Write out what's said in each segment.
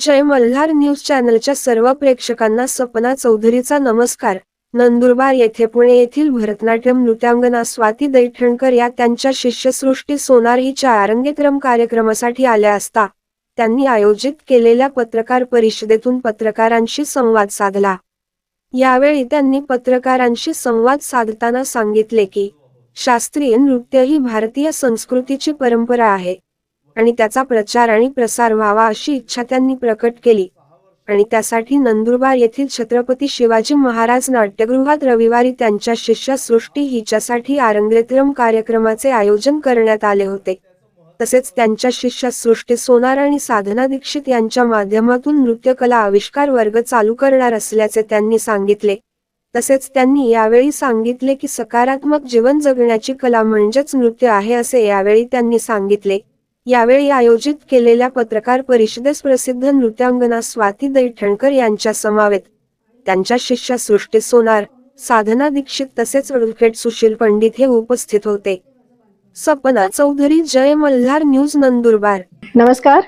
जय Malhar news चॅनलच्या सर्व प्रेक्षकांना सपना चौधरीचा नमस्कार. नंदुरबार येथे पुणे येथील भरतनाट्यम नृत्यांगना स्वाती दैठणकर या त्यांच्या शिष्यसृष्टी सोनार हिच्या आरंगेत्रम कार्यक्रमासाठी आल्या असता त्यांनी आयोजित केलेल्या पत्रकार परिषदेतून पत्रकारांशी संवाद साधला. यावेळी त्यांनी पत्रकारांशी संवाद साधताना सांगितले की शास्त्रीय नृत्य ही भारतीय संस्कृतीची परंपरा आहे. आणि त्याचा प्रचार आणि प्रसार व्हावा अशी इच्छा त्यांनी प्रकट केली. आणि त्यासाठी नंदुरबार येथील छत्रपती शिवाजी महाराज नाट्यगृहात रविवारी त्यांच्या शिष्यसृष्टी हिच्यासाठी आरंगेत्रम कार्यक्रमाचे आयोजन करण्यात आले होते. तसेच त्यांच्या शिष्यसृष्टी सोनार आणि साधना दीक्षित यांच्या माध्यमातून नृत्यकला आविष्कार वर्ग चालू करणार असल्याचे त्यांनी सांगितले. तसेच त्यांनी यावेळी सांगितले की सकारात्मक जीवन जगण्याची कला म्हणजेच नृत्य आहे असे यावेळी त्यांनी सांगितले. यावेळी आयोजित केलेल्या पत्रकार परिषदेस प्रसिद्ध नृत्यांगना स्वाती दैठणकर यांच्या समावेत त्यांच्या शिष्या सृष्टी सोनार साधना दीक्षित तसेच ॲडव्होकेट सुशील पंडित हे उपस्थित होते. सपना चौधरी जय मल्हार न्यूज नंदुरबार. नमस्कार.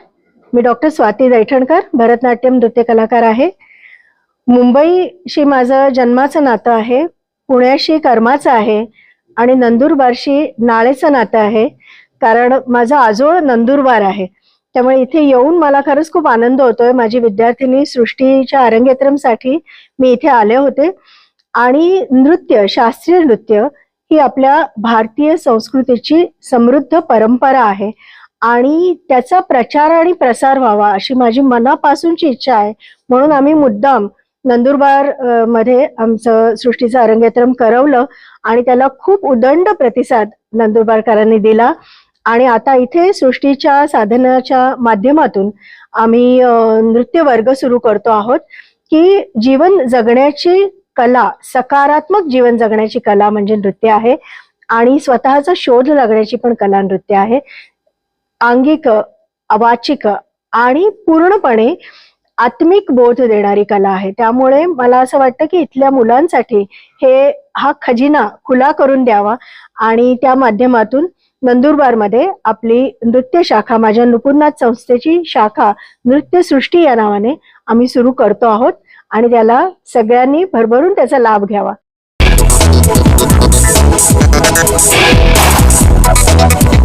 मी डॉक्टर स्वाती दैठणकर भरतनाट्यम नृत्य कलाकार आहे. मुंबईशी माझं जन्माचं नातं आहे पुण्याशी कर्माचं आहे आणि नंदुरबारशी नाळेचं नातं आहे. कारण माझा आजोळ नंदुरबार आहे. त्यामुळे इथे येऊन मला खरंच खूप आनंद होतोय. माझी विद्यार्थिनी सृष्टीच्या अरंगेत्रमसाठी मी इथे आले होते. आणि नृत्य शास्त्रीय नृत्य ही आपल्या भारतीय संस्कृतीची समृद्ध परंपरा आहे. आणि त्याचा प्रचार आणि प्रसार व्हावा अशी माझी मनापासूनची इच्छा आहे. म्हणून आम्ही मुद्दाम नंदुरबारमध्ये आमचं सृष्टीचं अरंगेत्रम करवलं आणि त्याला खूप उदंड प्रतिसाद नंदुरबारकरांनी दिला. आणि आता इथे सृष्टीच्या साधनाच्या माध्यमातून आम्ही नृत्य वर्ग सुरू करतो आहोत की जीवन जगण्याची कला सकारात्मक जीवन जगण्याची कला म्हणजे नृत्य आहे आणि स्वतःचा शोध लागण्याची पण कला नृत्य आहे. आंगिक अवाचिक आणि पूर्णपणे आत्मिक बोध देणारी कला आहे. त्यामुळे मला असं वाटतं की इथल्या मुलांसाठी हे हा खजिना खुला करून द्यावा आणि त्या माध्यमातून नंदुरबारमध्ये आपली नृत्य शाखा माझ्या नुपूरनाथ संस्थेची शाखा नृत्य सृष्टी या नावाने आम्ही सुरू करतो आहोत आणि त्याला सगळ्यांनी भरभरून त्याचा लाभ घ्यावा Thank you.